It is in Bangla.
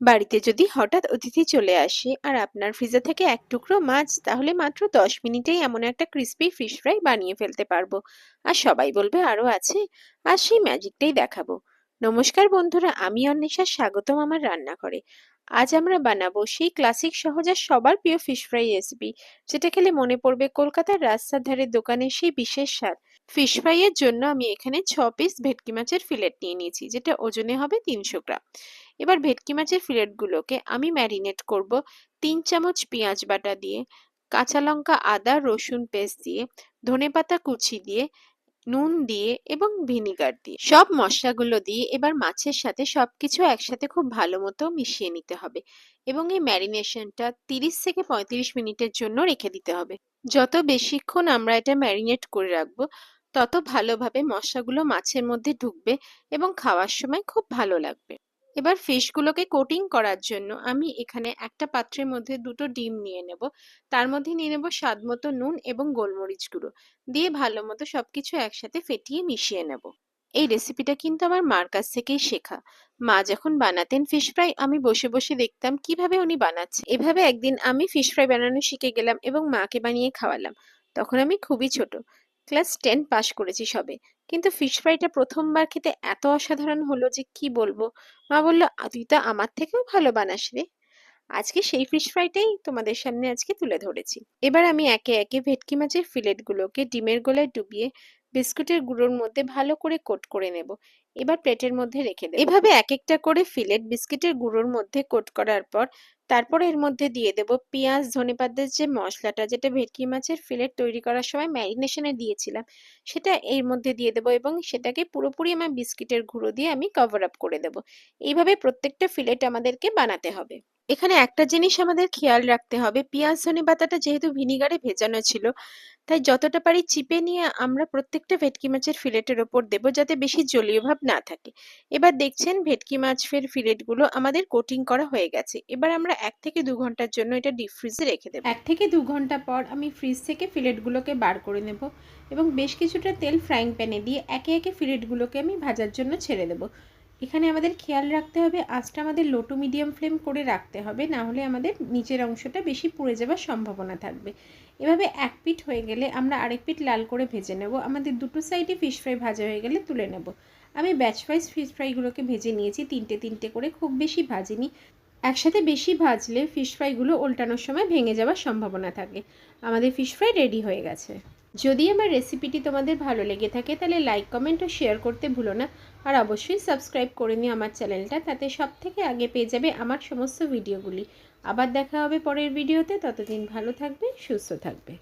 বাড়িতে যদি হঠাৎ অতিথি চলে আসে আর আপনার ফ্রিজার থেকে এক টুকরো মাছ, তাহলে মাত্র দশ মিনিটেই এমন একটা ক্রিস্পি ফিশ ফ্রাই বানিয়ে ফেলতে পারব। আর সবাই বলবে, আরও আছে? আর সেই ম্যাজিকটাই দেখাবো। নমস্কার বন্ধুরা, আমি অন্বেষা, স্বাগতম আমার রান্নাঘরে। আজ আমরা বানাবো সেই ক্লাসিক সহজ সবার প্রিয় ফিশ ফ্রাই রেসিপি যেটা খেলে মনে পড়বে কলকাতার রাস্তার ধারে দোকানের সেই বিশেষ স্বাদ। ফিশ ফ্রাইয়ের জন্য আমি এখানে ছ পিস ভেটকি মাছের ফিলেট নিয়ে নিয়েছি, যেটা ওজনে হবে তিনশো গ্রাম। এবার ভেটকি মাছের ফিলেটগুলোকে আমি ম্যারিনেট করব তিন চামচ পেঁয়াজ বাটা দিয়ে, কাঁচা লঙ্কা, আদা, রসুন পেস্ট দিয়ে ধনেপাতা কুচি দিয়ে, নুন দিয়ে এবং ভিনিগার দিয়ে। সব মশলাগুলো দিয়ে এবার মাছের সাথে সব কিছু একসাথে খুব ভালো মতো মিশিয়ে নিতে হবে এবং এই ম্যারিনেশনটা তিরিশ থেকে পঁয়ত্রিশ মিনিটের জন্য রেখে দিতে হবে। যত বেশিক্ষণ আমরা এটা ম্যারিনেট করে রাখব, তত ভালোভাবে মশলাগুলো মাছের মধ্যে ঢুকবে এবং খাওয়ার সময় খুব ভালো লাগবে। এবার ফিশগুলোকে কোটিং করার জন্য আমি এখানে একটা পাত্রের মধ্যে দুটো ডিম নিয়ে নেব। তার মধ্যে নিয়ে নেব স্বাদ মতো নুন এবং গোলমরিচ গুঁড়ো। দিয়ে ভালো মতো সবকিছু একসাথে ফেটিয়ে মিশিয়ে নেব। এই রেসিপিটা কিন্তু আমার মার কাছ থেকেই শেখা। মা যখন বানাতেন ফিশ ফ্রাই আমি বসে বসে দেখতাম কীভাবে উনি বানাচ্ছে। এভাবে একদিন আমি ফিশ ফ্রাই বানানো শিখে গেলাম এবং মাকে বানিয়ে খাওয়ালাম। তখন আমি খুবই ছোট। ক্লাস টেন পাশ করেছি সবে। কিন্তু ফিশ ফ্রাইটা প্রথমবার খেতে এত অসাধারণ হলো যে কি বলব? মা বলল তুই তো আমার থেকেও ভালো বানাস রে। আজকে সেই ফিশ ফ্রাইটাই তোমাদের সামনে আজকে তুলে ধরেছি। এবার আমি একে একে ভেটকি মাছের ফিলেটগুলোকে ডিমের গোলায় ডুবিয়ে বিস্কুটের গুঁড়োর মধ্যে ভালো করে কোট করে নেব। এবার প্লেটের মধ্যে রেখে দেব। এভাবে এক একটা করে ফিলেট বিস্কিটের গুঁড়োর মধ্যে কোট করার পর তারপর এর মধ্যে দিয়ে দেব পেঁয়াজ ধনেপাতার যে মশলাটা, যেটা ভেটকি মাছের ফিলেট তৈরি করার সময় ম্যারিনেশনে দিয়েছিলাম, সেটা এর মধ্যে দিয়ে দেব এবং সেটাকে পুরোপুরি আমার বিস্কিটের গুঁড়ো দিয়ে আমি কভার আপ করে দেব। এইভাবে প্রত্যেকটা ফিলেট আমাদেরকে বানাতে হবে। এখানে একটা জিনিস আমাদের খেয়াল রাখতে হবে। পেঁয়াজ, ধনে পাতাটা যেহেতু ভিনিগারে ভেজানো ছিল, তাই যতটা পারি চিপে নিয়ে আমরা প্রত্যেকটা ভেটকি মাছের ফিলেটের ওপর দেব যাতে বেশি জলীয় ভাব না থাকে। এবার দেখছেন ভেটকি মাছের ফিলেটগুলো আমাদের কোটিং করা হয়ে গেছে। এবার আমরা এক থেকে দু ঘণ্টার জন্য এটা ডিপ ফ্রিজে রেখে দেবো। এক থেকে দু ঘণ্টা পর আমি ফ্রিজ থেকে ফিলেটগুলোকে বার করে নেব এবং বেশ কিছুটা তেল ফ্রাইং প্যানে দিয়ে একে একে ফিলেটগুলোকে আমি ভাজার জন্য ছেড়ে দেবো। এখানে আমাদের খেয়াল রাখতে হবে, আঁচটা আমাদের লো টু মিডিয়াম ফ্লেম করে রাখতে হবে, না হলে আমাদের নিচের অংশটা বেশি পুড়ে যাওয়ার সম্ভাবনা থাকবে। এভাবে এক পিঠ হয়ে গেলে আমরা আরেক পিঠ লাল করে ভেজে নেব। আমাদের দুটো সাইডে ফিশ ফ্রাই ভাজা হয়ে গেলে তুলে নেব। আমি ব্যাচ ওয়াইজ ফিশ ফ্রাইগুলোকে ভেজে নিয়েছি, তিনটে তিনটে করে, খুব বেশি ভাজিনি। একসাথে বেশি ভাজলে ফিশ ফ্রাইগুলো উল্টানোর সময় ভেঙে যাওয়ার সম্ভাবনা থাকে। আমাদের ফিশ ফ্রাই রেডি হয়ে গেছে। যদি আমার রেসিপিটি তোমাদের ভালো লেগে থাকে, তাহলে লাইক কমেন্ট ও শেয়ার করতে ভুলো না। আর অবশ্যই সাবস্ক্রাইব করে নিও আমার চ্যানেলটা তাতে সব থেকে আগে পেয়ে যাবে আমার সমস্ত ভিডিওগুলি আবার দেখা হবে পরের ভিডিওতে ততদিন ভালো থাকবে, সুস্থ থাকবে।